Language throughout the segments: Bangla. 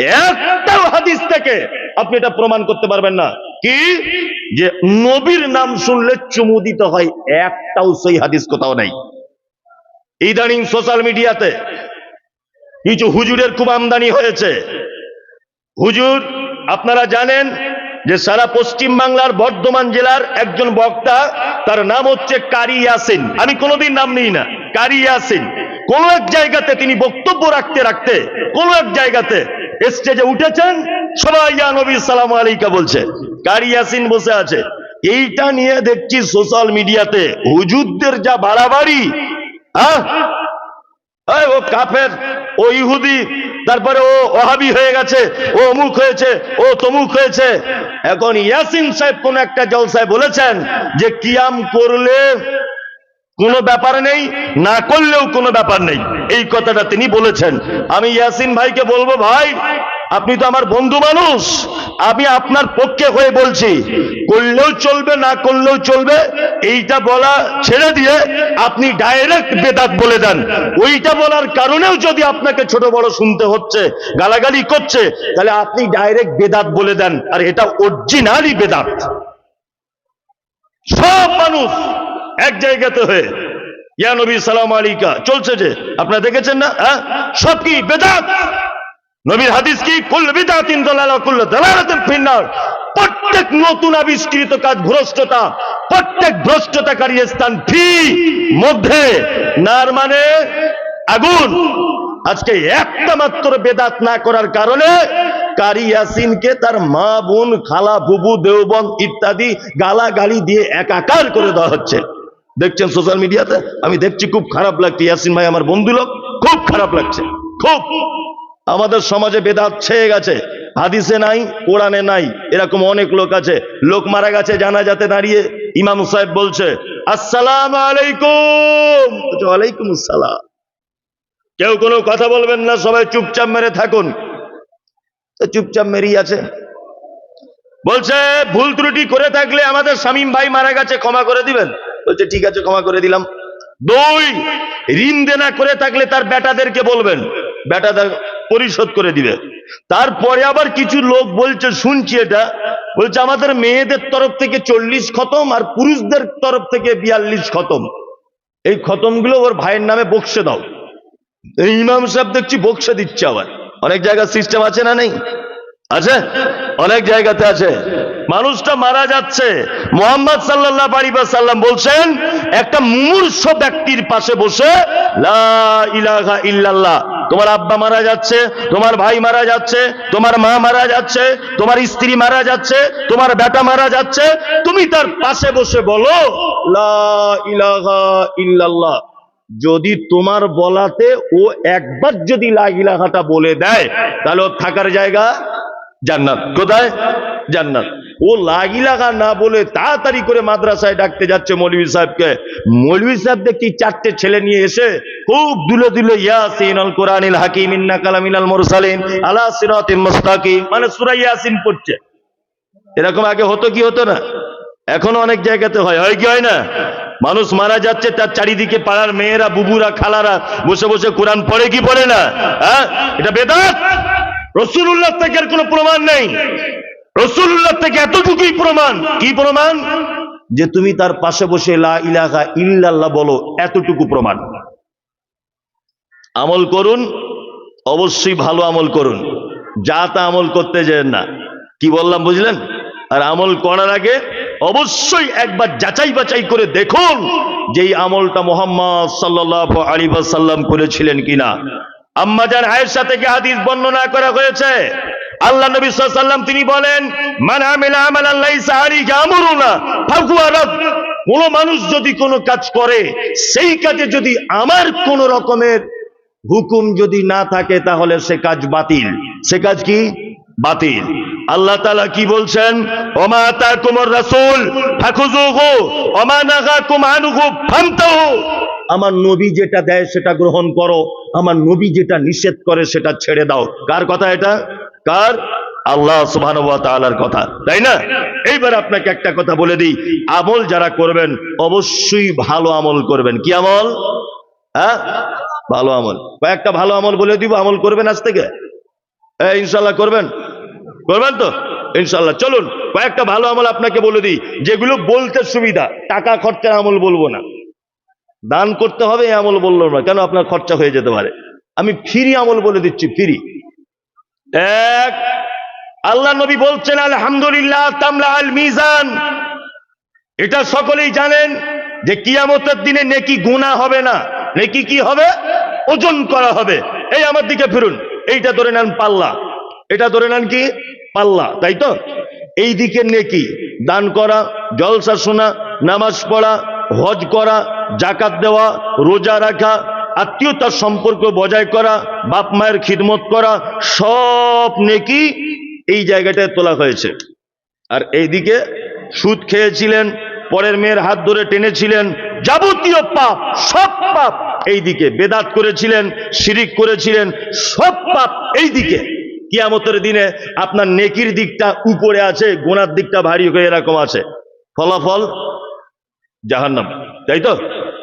একটাও হাদিস থেকে আপনি এটা প্রমাণ করতে পারবেন না। কি? যে নবীর নাম শুনলে চুমু দিতে হয়, একটাও সেই হাদিস কোথাও নাই। ইদানিং সোশ্যাল মিডিয়াতে কিছু হুজুরের খুব আমদানি হয়েছে। হুজুর, আপনারা জানেন যে সারা পশ্চিম বাংলার বর্ধমান জেলার একজন বক্তা, তার নাম হচ্ছে কারি ইয়াসিন। আমি কোনোদিন নাম নিই না। কারি ইয়াসিন। কোন এক জায়গাতে তিনি বক্তব্য রাখতে রাখতে, কোন এক জায়গাতে স্টেজে উঠেছেন, সবাই ইয়া নবী, সালাম আলাইকা বলছে। কারি ইয়াসিন বসে আছে। এইটা নিয়ে দেখছি সোশ্যাল মিডিয়াতে হুজুরদের যা বাড়াবাড়ি হ্যাঁ? ও কাফের, ও ইহুদি, তারপরে ও ওহাবি হয়ে গেছে, ও অমুক হয়েছে, ও তমুক হয়েছে। এখন ইয়াসিন সাহেব কোন একটা জলসায় বলেছেন যে, কিয়াম করলে কোনো ব্যাপার নেই, না করলেও কোনো ব্যাপার নেই। এই কথাটা তিনি বলেছেন। আমি ইয়াসিন ভাইকে বলব, ভাই, আপনি তো আমার বন্ধু মানুষ। আমি আপনার পক্ষে হয়ে বলছি। করলেও চলবে, না করলেও চলবে, এইটা বলা ছেড়ে দিয়ে আপনি ডাইরেক্ট বেদাত বলে দেন। ওইটা বলার কারণেও যদি আপনাকে ছোট বড় শুনতে হচ্ছে, গালাগালি করছে, তাহলে আপনি ডাইরেক্ট বেদাত বলে দেন। আর এটা অরিজিনালি বেদাত। সব মানুষ এক জায়গাতে হয়ে। ইয়া নবী, সালাম আলিকা চলছে যে। আপনারা দেখেছেন না? হ্যাঁ? সব কি বেদাত? নবীর হাদিস কি? কুল বিদাতিন দালালা কুল দালালাতিন ফিন্নার। প্রত্যেক নতুন আবিষ্কৃত কাজ ভ্রষ্টতা, প্রত্যেক ভ্রষ্টতাকারী স্থান ফি মধ্যে। নার মানে আগুন। আজকে একটা মাত্র বেদাত না করার কারণে কারি ইয়াসিনকে তার মা বোন, খালা বুবু দেওবন ইত্যাদি গালাগালি দিয়ে একাকার করে দেওয়া হচ্ছে। দেখছেন সোশ্যাল মিডিয়াতে আমি দেখছি খুব খারাপ লাগছে। ইয়াসিন ভাই আমার বন্ধু লোক, খুব খারাপ লাগছে। খুব। আমাদের সমাজে বেদাত ছেয়ে গেছে। হাদিসে নাই, কোরআনে নাই, এরকম অনেক লোক আছে। লোক মারা গেছে জানা যাতে দাঁড়িয়ে। ইমাম সাহেব বলছে, আসসালাম আলাইকুম। ওয়ালাইকুম আসসালাম। কেউ কোনো কথা বলবেন না, সবাই চুপচাপ মেরে থাকুন। তো চুপচাপ মেরেই আছে। বলছে, ভুল ত্রুটি করে থাকলে আমাদের শামীম ভাই মারা গেছে, ক্ষমা করে দিবেন। বলছে, ঠিক আছে, ক্ষমা করে দিলাম। দুই, ঋণ দেনা করে থাকলে তার বেটাদেরকে বলবেন, বেটাদের পরিশোধ করে দিবে। তারপরে আবার কিছু লোক বলছে, শুনছি এটা। বলছে, আমাদের মেয়েদের তরফ থেকে চল্লিশ খতম আর পুরুষদের তরফ থেকে বিয়াল্লিশ খতম। এই খতমগুলো ওর ভাইয়ের নামে বকশে দাও। এই ইমাম সাহেব দেখছি বকশে দিচ্ছে আবার। অনেক জায়গার সিস্টেম আছে না নেই? আছে? অনেক জায়গাতে আছে। মানুষটা মারা যাচ্ছে। মোহাম্মদ সাল্লাল্লাহ বাড়ি সাল্লাম বলছেন, একটা মুমূর্ষ ব্যক্তির পাশে বসে ইলাহা ইল্লাল্লাহ, তোমার আব্বা মারা যাচ্ছে, তোমার ভাই মারা যাচ্ছে, তোমার মা মারা যাচ্ছে, তোমার স্ত্রী মারা যাচ্ছে, তোমার বেটা মারা যাচ্ছে, তুমি তার পাশে বসে বলো ইল্লাল্লাহ, যদি তোমার বলাতে ও একবার যদি লাগিলাহাটা বলে দেয়, তাহলে ওর থাকার জায়গা জান্নাত। কোথায়? জান্নাত। ও লাগি লাগা না বলে তাড়াতাড়ি করে মাদ্রাসায় ডাকতে যাচ্ছে মৌলভী সাহেবকে। মৌলভী সাহেব দেখি চারটে ছেলে নিয়ে এসে খুব দুলে দুলে, ইয়াসিন আল কোরআনিল হাকিম, ইন্না মুরসালিন, আলা সিরাতিল মুস্তাকিম। মানে সূরা ইয়াসিন পড়ছে। এরকম আগে হতো কি হতো না? এখনও অনেক জায়গাতে হয়। হয় কি হয় না? মানুষ মারা যাচ্ছে, তার চারিদিকে পাড়ার মেয়েরা, বুবুরা, খালারা বসে বসে কোরআন পড়ে কি পড়ে না? হ্যাঁ? এটা বেদাত? রসুল্লাহ থেকে কোনো প্রমাণ নেই। রসুল্লাহ থেকে এতটুকুই প্রমাণ। কি প্রমাণ? যে তুমি তার পাশে বসে লা ইলাহা ইল্লাল্লাহ বলো, এতটুকু প্রমাণ। আমল করুন, অবশ্যই ভালো আমল করুন। যা তা আমল করতে যেন না। কি বললাম, বুঝলেন? আর আমল করার আগে অবশ্যই একবার যাচাই বাছাই করে দেখুন যে আমলটা মোহাম্মদ সাল্লাহ আলী সাল্লাম করেছিলেন কিনা। আম্মাজান আয়েশা থেকে হাদিস বর্ণনা করা হয়েছে আল্লাহ নবী সাল্লাম তিনি বলেন, মান আমিলা লাইসা আলাইহি আমরুনা, ফাহুয়া রাদ কোন মানুষ যদি কোনো কাজ করে, সেই কাজে যদি আমার কোন রকমের হুকুম যদি না থাকে, তাহলে সে কাজ বাতিল। সে কাজ কি? বাতিল। আল্লাহ তালা কি বলছেন? রাসূল ওমা নাগাকুম আনহু ফান্তাহু আমার নবী যেটা দেয়, সেটা গ্রহণ করো। আমার নবী যেটা নিষেধ করে, সেটা ছেড়ে দাও। কার কথা এটা? কার আল্লাহ তাআলার কথা, তাই না? এইবার আপনাকে একটা কথা বলে দিই, আমল যারা করবেন, অবশ্যই ভালো আমল করবেন। কি আমল? হ্যাঁ? ভালো আমল। কয়েকটা ভালো আমল বলে দিব, আমল করবেন আজ থেকে? হ্যাঁ ইনশাল্লাহ করবেন। করবেন তো? ইনশাল্লাহ চলুন, কয়েকটা ভালো আমল আপনাকে বলে দিই, যেগুলো বলতে সুবিধা। টাকা খরচার আমল বলব না। দান করতে হবে, এই আমল বলল না। কেন? আপনার খরচা হয়ে যেতে পারে। আমি ফ্রি আমল বলে দিচ্ছি, ফ্রি। এক, আল্লাহ নবী বলছেন, আলহামদুলিল্লাহ তামলা আল মিজান। এটা সকলেই জানেন যে কিয়ামতের দিনে নেকি গুণা হবে না। নেকি কি হবে? ওজন করা হবে। এই আমার দিকে ফিরুন। এইটা ধরে নেন পাল্লা। এটা ধরে নেন কি? পাল্লা, তাই তো? এই দিকে নেকি। দান করা, জলসা শোনা, নামাজ পড়া, হজ করা জাকাত দেওয়া, রোজা রাখা আত্মীয়তার সম্পর্ক বজায় করা, বাপ মায়ের খিদমত করা, সব নেকি এই জায়গাটায় তোলা হয়েছে। আর এইদিকে সুদ খেয়েছিলেন, পরের মেয়ের হাত ধরে টেনেছিলেন, যাবতীয় পাপ, সব পাপ এইদিকে বেদাত করেছিলেন, শিরিক করেছিলেন, সব পাপ এইদিকে। কিয়ামতের দিনে আপনার নেকির দিকটা উপরে আছে, গোনার দিকটা ভারী হয়ে এরকম আছে। ফলাফল জাহান্নাম, তাই তো?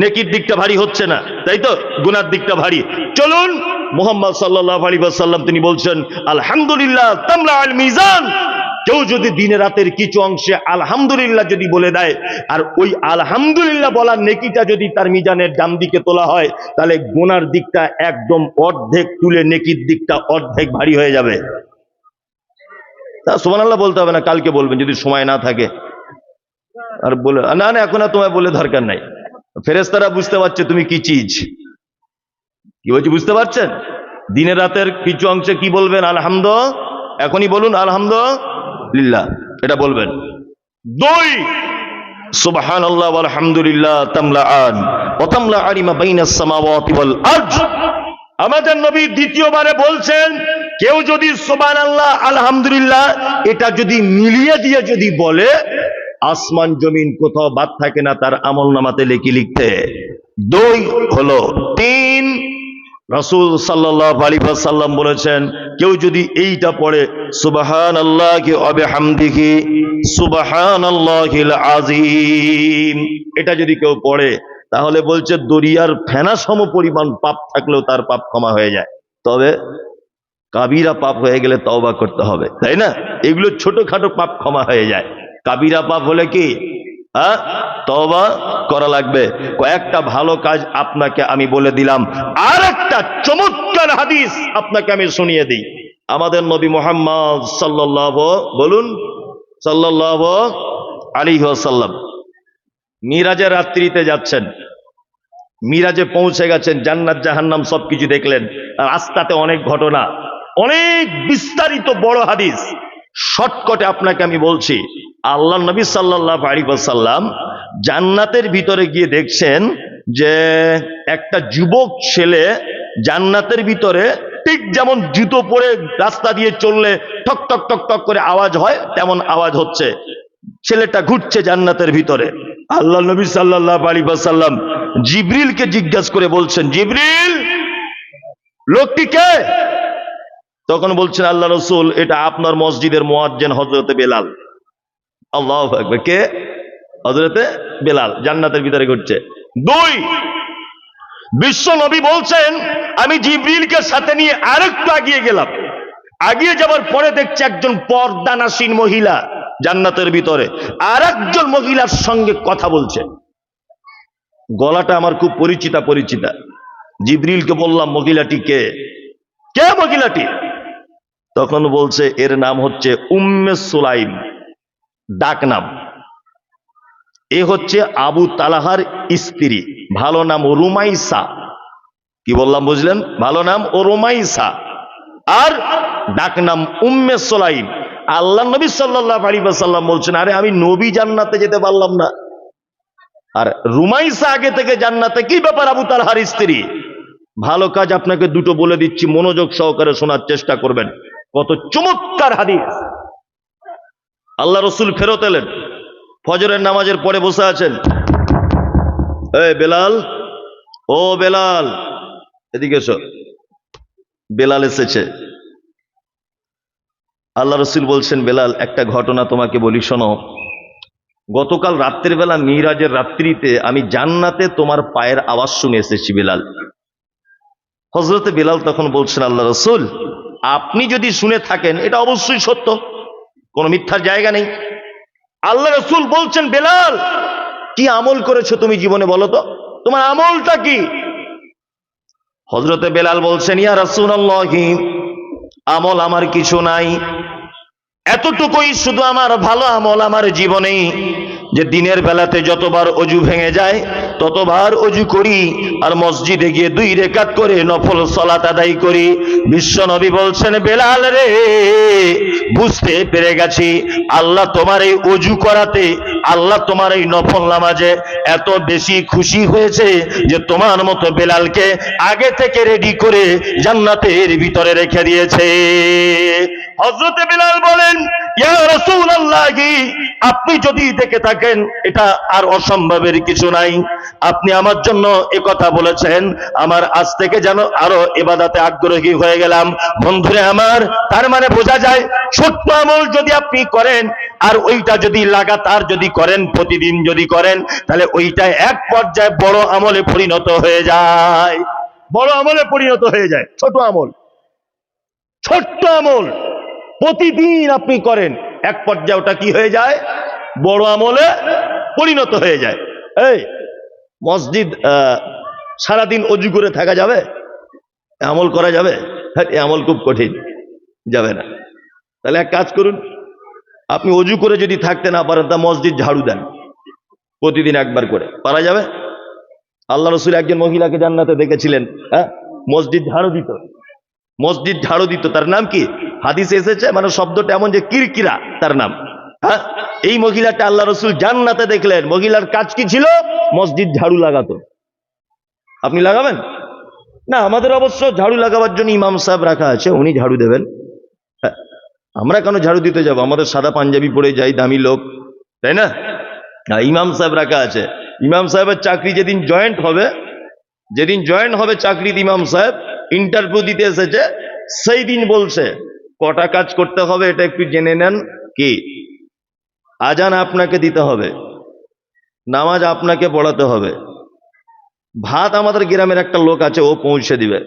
নেকির দিকটা ভারী হচ্ছে না, তাই তো? গুনার দিকটা ভারী। চলুন, মোহাম্মদ সাল্লাহ আলী সাল্লাম তিনি বলছেন, আলহামদুলিল্লাহ, তামলা আল মিজান। কেউ যদি দিনে রাতের কিছু অংশে আলহামদুলিল্লাহ যদি বলে দেয়, আর ওই আলহামদুলিল্লাহ বলার নেকিটা যদি তার মিজানের ডান দিকে তোলা হয়, তাহলে গোনার দিকটা একদম অর্ধেক তুলে নেকির দিকটা অর্ধেক ভারী হয়ে যাবে। তা সোমান আল্লাহ বলতে হবে না, কালকে বলবেন, যদি সময় না থাকে। আর বলে না না, এখন আর তোমায় বলে দরকার নাই। ফেরেস্তারা বুঝতে পারছে তুমি কি চিজ। কি বলছি, বুঝতে পারছেন? দিনের রাতের কিছু অংশে কি বলবেন? আলহামদ এখনই বলুন, আলহামদুলিল্লাহ। এটা বলবেন। দুই আল্লাহ আলহামদুলিল্লাহ দ্বিতীয়বারে বলছেন, কেউ যদি সোবান আল্লাহ আলহামদুলিল্লাহ, এটা যদি মিলিয়ে দিয়ে যদি বলে আসমান, জমিন কোথাও বাদ থাকে না, তার আমল নামাতে লেখি লিখতে। দুই হলো তিন। রসুল সাল্লাহ বলেছেন, কেউ যদি এইটা পড়ে সুবাহান আল্লাহ কি অবে হামদিহি সুবাহান আল্লাহিল আজিম এটা যদি কেউ পড়ে, তাহলে বলছে দরিয়ার ফেনা সম পরিমাণ পাপ থাকলেও তার পাপ ক্ষমা হয়ে যায়। তবে কাবিরা পাপ হয়ে গেলে তওবা করতে হবে, তাই না? এগুলো ছোটখাটো পাপ ক্ষমা হয়ে যায়। কাবিরা পাপ হলে কি? হ্যাঁ? তবা করা লাগবে। কয়েকটা ভালো কাজ আপনাকে আমি বলে দিলাম। আর একটা চমৎকার হাদিস আপনাকে আমি শুনিয়ে দিই। আমাদের নবী মোহাম্মদ সাল্লাহ বলুন সাল্লাহ আলী সাল্লাম মিরাজের রাত্রিতে যাচ্ছেন। মিরাজে পৌঁছে গেছেন, জান্নাত, জাহান্নাম সবকিছু দেখলেন। রাস্তাতে অনেক ঘটনা। অনেক বিস্তারিত বড় হাদিস। শর্টকটে আপনাকে আমি বলছি। আল্লাহ নবী সাল্লাহ আলী সাল্লাম জান্নাতের ভিতরে গিয়ে দেখছেন যে একটা যুবক ছেলে জান্নাতের ভিতরে ঠিক যেমন জুতো পরে রাস্তা দিয়ে চললে ঠক টক টক টক করে আওয়াজ হয়, তেমন আওয়াজ হচ্ছে। ছেলেটা ঘুরছে জান্নাতের ভিতরে। আল্লাহ নবী সাল্লাহ আলী সাল্লাম জিবরিলকে জিজ্ঞাসা করে বলছেন, জিবরিল, লোকটি কে? তখন বলছেন, আল্লাহ রসুল, এটা আপনার মসজিদের মোয়াজ্জেন হজরতে বেলাল। আল্লাহ আকবার। কে? হজরতে বেলাল, জান্নাতের ভিতরে ঘুরছে। দুই, বিশ্ব নবী বলছেন, আমি জিবরিলকে সাথে নিয়ে আরেকটু আগিয়ে গেলাম। আগিয়ে যাবার পরে দেখছি একজন পর্দানাসীন মহিলা জান্নাতের ভিতরে আর একজন মহিলার সঙ্গে কথা বলছে। গলাটা আমার খুব পরিচিতা পরিচিতা। জিবরিলকে বললাম, মহিলাটি কে? কে মহিলাটি? তখন বলছে, এর নাম হচ্ছে উম্মে সুলাইম। ডাক নাম। এ হচ্ছে আবু তালাহার স্ত্রী। ভালো নাম রুমাইসা। কি বললাম বুঝলেন? ভালো নাম ও রুমাইসা। আর ডাক নাম উম্মে সোলাইম। আল্লাহ নবী সাল্লাহ বলছেন, আরে আমি নবী জান্নাতে যেতে পারলাম না। আর রুমাইসা আগে থেকে জান্নাতে কি ব্যাপার আবু তালহার স্ত্রী? ভালো কাজ আপনাকে দুটো বলে দিচ্ছি, মনোযোগ সহকারে শোনার চেষ্টা করবেন। কত চমৎকার হাদিস। আল্লাহ রসুল ফেরত এলেন। ফজরের নামাজের পরে বসে আছেন। বেলাল, ও বেলাল, এদিকে এসো। বেলাল এসেছে। আল্লাহ রসুল বলছেন, বেলাল, একটা ঘটনা তোমাকে বলি, শোনো। গতকাল রাত্রের বেলা মিরাজের রাত্রিতে আমি জান্নাতে তোমার পায়ের আওয়াজ শুনে এসেছি, বেলাল। হজরতে বেলাল তখন বলছেন, আল্লাহ রসুল, আপনি যদি শুনে থাকেন, এটা অবশ্যই সত্য। কোনো মিথ্যার জায়গা নেই। আল্লাহ রসুল বলছেন, বেলাল, কি আমল করেছ তুমি জীবনে বলো তো? তোমার আমলটা কি? হজরতে বেলাল বলছেন, ইয়া রসুল আমল আমার কিছু নাই। এতটুকুই শুধু আমার ভালো আমল আমার জীবনে যে দিনের বেলাতে যতবার অজু ভেঙে যায়, ততবার অজু করি আর মসজিদে গিয়ে দুই রেকাত করে নফল সলাত আদায় করি। বিশ্ব নবী বলছেন, বেলাল রে, বুঝতে পেরে গেছি, আল্লাহ তোমার এই অজু করাতে আল্লাহ তোমার এই নফল নামাজে এত বেশি খুশি হয়েছে যে তোমার মতো বেলালকে আগে থেকে রেডি করে জান্নাতের ভিতরে রেখে দিয়েছে। হজরতে বিলাল বলেন আপনি যদি দেখে থাকেন, এটা আর অসম্ভবের কিছু নাই। আপনি আমার জন্য কথা বলেছেন, আমার আজ থেকে যেন আরও এবাদাতে আগ্রহী হয়ে গেলাম। বন্ধুরে আমার, তার মানে বোঝা যায় ছোট্ট আমল যদি আপনি করেন, আর ওইটা যদি লাগাতার যদি করেন, প্রতিদিন যদি করেন, তাহলে ওইটা এক পর্যায়ে বড় আমলে পরিণত হয়ে যায়। বড় আমলে পরিণত হয়ে যায়, ছোট আমল। ছোট্ট আমল প্রতিদিন আপনি করেন, এক পর্যায়ে ওটা কি হয়ে যায়? বড় আমলে পরিণত হয়ে যায়। এই, মসজিদ সারাদিন অজু করে থাকা যাবে? আমল করা যাবে? হ্যাঁ আমল খুব কঠিন, যাবে না। তাহলে এক কাজ করুন আপনি অজু করে যদি থাকতে না পারেন, তা মসজিদ ঝাড়ু দেন। প্রতিদিন একবার করে। পারা যাবে? আল্লাহ রসুল একজন মহিলাকে জান্নাতে দেখেছিলেন হ্যাঁ? মসজিদ ঝাড়ু দিত। মসজিদ ঝাড়ু দিত। তার নাম কি? হাদিসে এসেছে মানে শব্দটা এমন যে কিরকিরা, তার নাম। হ্যাঁ? এই মহিলাটা আল্লাহ রসুল জান্নাতে দেখলেন। মহিলার কাজ কি ছিল? মসজিদ ঝাড়ু লাগাতো। আপনি লাগাবেন? না, আমাদের অবশ্য ঝাড়ু লাগাবার জন্য ইমাম সাহেব রাখা আছে, উনি ঝাড়ু দেবেন। আমরা কেন ঝাড়ু দিতে যাব? আমাদের সাদা পাঞ্জাবি পরে যাই, দামি লোক। তাই না? ইমাম সাহেব রাখা আছে। ইমাম সাহেবের চাকরি যেদিন জয়েন্ট হবে, যেদিন জয়েন্ট হবে চাকরিতে ইমাম সাহেব ইন্টারভিউ দিতে এসেছে, সেই দিন বলছে, কটা কাজ করতে হবে এটা একটু জেনে নেন কি? আজান আপনাকে দিতে হবে, নামাজ আপনাকে পড়াতে হবে। ভাত আমাদের গ্রামের একটা লোক আছে, ও পৌঁছে দিবে।